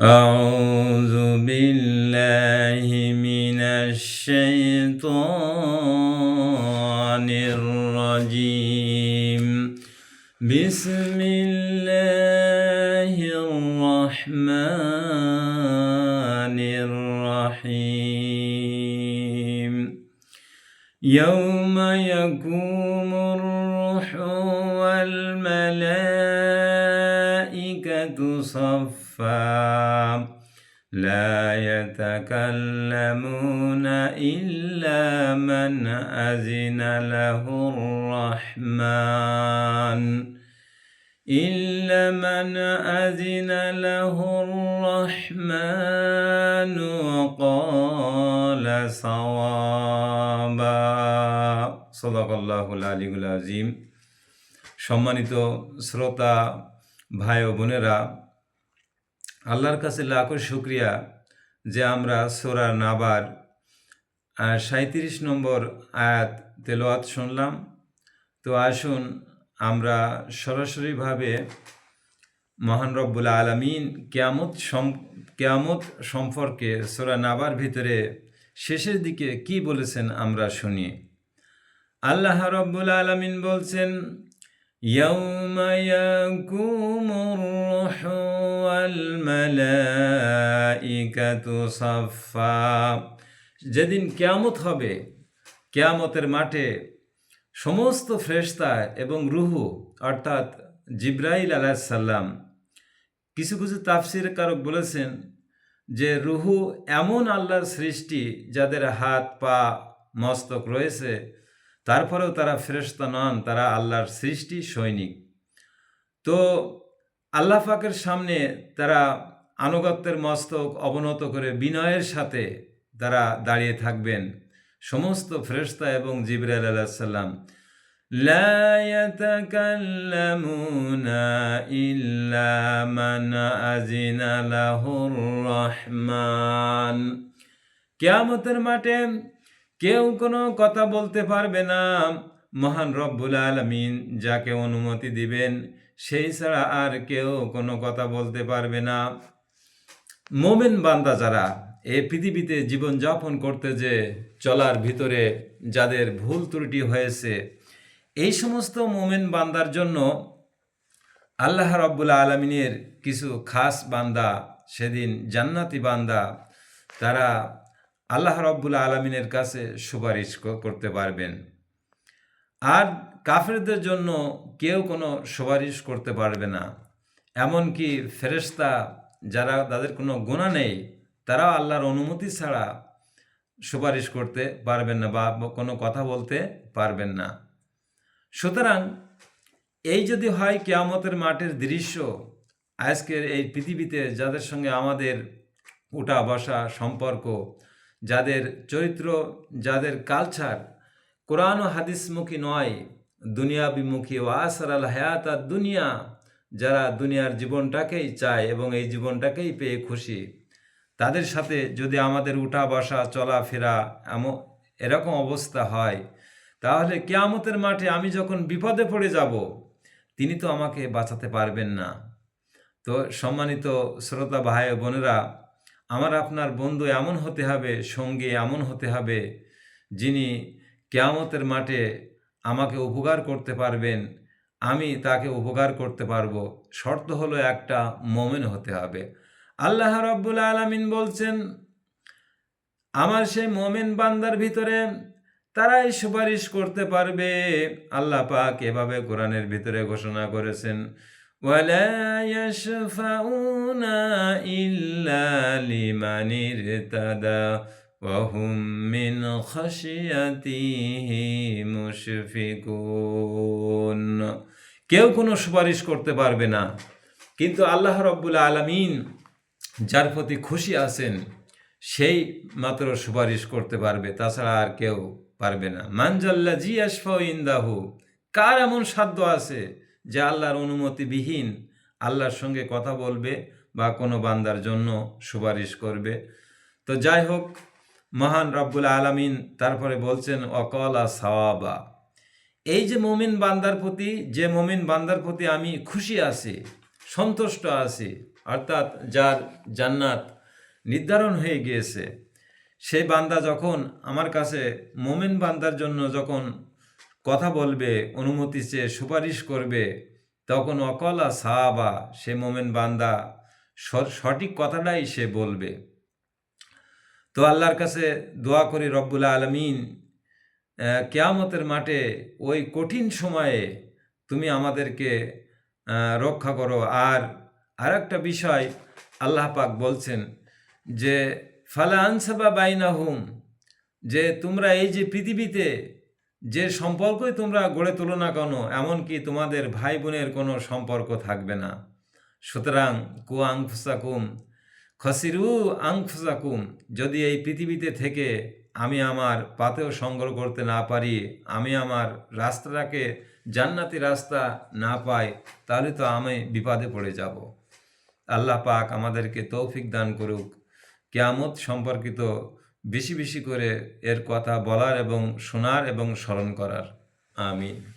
أعوذ بالله من الشيطان الرجيم. بسم الله الرحمن الرحيم. يوم يقوم الروح والملائكة صفا لا يتكلمون إلا من أذن له الرحمن إلا من أذن له الرحمن وقال صوابا صدق الله العلي العظيم সম্মানিত শ্রোতা ভাই ও বোনেরা আল্লাহর কাছে লাখো শুক্রিয়া যে আমরা সোরা নাবার সাঁত্রিশ নম্বর আয়াত তেলোয়াত শুনলাম। তো আসুন আমরা সরাসরিভাবে মহান রব্বুল আলমিন কেয়ামত সম, কেয়ামত সম্পর্কে সোরা নাবার ভিতরে শেষের দিকে কি বলেছেন আমরা শুনি। আল্লাহ রব্বুল আলমিন বলছেন يوم يقوم الروح والملائكة صفا যেদিন কেয়ামত হবে কেয়ামতের মাঠে সমস্ত ফ্রেশতা এবং রুহু অর্থাৎ জিব্রাইল আলাহিসাল্লাম কিছু কিছু তাফসির কারক বলেছেন যে রুহু এমন আল্লাহর সৃষ্টি যাদের হাত পা মস্তক রয়েছে তারপরেও তারা ফেরস্তা নন তারা আল্লাহর সৃষ্টি সৈনিক তো আল্লাহ পাকের সামনে তারা আনুগত্যের মস্তক অবনত করে বিনয়ের সাথে তারা দাঁড়িয়ে থাকবেন সমস্ত ফেরস্তা এবং জিবরাল আলাহিসাল্লাম لا يتكلمون إلا من أذن له الرحمن কেয়ামতের মাঠে কেউ কোনো কথা বলতে পারবে না। মহান রব্বুল আলমিন যাকে অনুমতি দিবেন, সেই ছাড়া আর কেউ কোনো কথা বলতে পারবে না। মোমেন বান্দা যারা, এ পৃথিবীতে জীবনযাপন করতে যে চলার ভিতরে যাদের ভুল ত্রুটি হয়েছে, এই সমস্ত মোমেন বান্দার জন্য আল্লাহ রব্বুল আলমিনের কিছু খাস বান্দা, সেদিন জান্নাতি বান্দা, তারা আল্লাহ রব্বুল আলমিনের কাছে সুপারিশ করতে পারবেন। আর কাফেরদের জন্য কেউ কোনো সুপারিশ করতে পারবে না। এমনকি ফেরেস্তা যারা তাদের কোনো গুণা নেই, তারাও আল্লাহর অনুমতি ছাড়া সুপারিশ করতে পারবেন না বা কোনো কথা বলতে পারবেন না। সুতরাং এই যদি হয় কেয়ামতের মাঠের দৃশ্য, আজকের এই পৃথিবীতে যাদের সঙ্গে আমাদের উঠা বসা সম্পর্ক যাদের চরিত্র, যাদের কালচার কোরআন ও হাদিসমুখী নয় দুনিয়া বিমুখী ও আসার আল হায়াত আর দুনিয়া, যারা দুনিয়ার জীবনটাকেই চায় এবং এই জীবনটাকেই পেয়ে খুশি। তাদের সাথে যদি আমাদের উঠা বসা চলাফেরা এমন, এরকম অবস্থা হয়, তাহলে কেয়ামতের মাঠে আমি যখন বিপদে পড়ে যাব, তিনি তো আমাকে বাঁচাতে পারবেন না। তো সম্মানিত শ্রোতা ভাই বোনেরা আমার আপনার বন্ধু এমন হতে হবে, সঙ্গে এমন হতে হবে, যিনি কেয়ামতের মাঠে আমাকে উপকার করতে পারবেন, আমি তাকে উপকার করতে পারব। শর্ত হলো একটা মোমেন হতে হবে। আল্লাহ রব্বুল আলমিন বলছেন, আমার সেই মোমেন বান্দার ভিতরে তারাই সুপারিশ করতে পারবে। আল্লাহ পাক এভাবে কোরআনের ভিতরে ঘোষণা করেছেন ولا يشفعون إلا لمن ارتدى وهم من خشيته মুশফিকুন কেউ কোনো সুপারিশ করতে পারবে না কিন্তু আল্লাহ রব্বুল আলমিন যার প্রতি খুশি আছেন সেই মাত্র সুপারিশ করতে পারবে তাছাড়া আর কেউ পারবে না মানজাল্লা জি আশফা ইন্দাহু কার এমন সাধ্য আছে যে আল্লাহর অনুমতিবিহীন আল্লাহর সঙ্গে কথা বলবে বা কোনো বান্দার জন্য সুপারিশ করবে। তো যাই হোক, মহান রব্বুল আলমিন তারপরে বলছেন, অকলা সাওয়াবা। এই যে মমিন বান্দার প্রতি, যে মমিন বান্দার প্রতি আমি খুশি আছি, সন্তুষ্ট আছি, অর্থাৎ যার জান্নাত নির্ধারণ হয়ে গিয়েছে, সেই বান্দা যখন আমার কাছে, মোমেন বান্দার জন্য যখন কথা বলবে, অনুমতি চেয়ে সুপারিশ করবে, তখন অকলা সাহাবা, সে মোমেন বান্দা সঠিক কথাটাই সে বলবে। তো আল্লাহর কাছে দোয়া করি রব্বুল আলমিন কেয়ামতের মাঠে ওই কঠিন সময়ে তুমি আমাদেরকে রক্ষা করো। আর আরেকটা বিষয় আল্লাহ পাক বলছেন যে, ফালা আনসাবা বাইনা হুম যে তোমরা এই যে পৃথিবীতে যে সম্পর্কই তোমরা গড়ে তোলো না কেন এমনকি তোমাদের ভাই বোনের কোনো সম্পর্ক থাকবে না? সুতরাং কু আংফুসাকুম, খসিরু আংফুসাকুম, যদি এই পৃথিবীতে থেকে আমি আমার পাতেও সংগ্রহ করতে না পারি, আমি আমার রাস্তাটাকে জান্নাতি রাস্তা না পাই, তাহলে তো আমি বিপদে পড়ে যাব। আল্লাহ পাক আমাদেরকে তৌফিক দান করুক। কেয়ামত সম্পর্কিত বেশি বেশি করে এর কথা বলার এবং শোনার এবং স্মরণ করার। আমিন।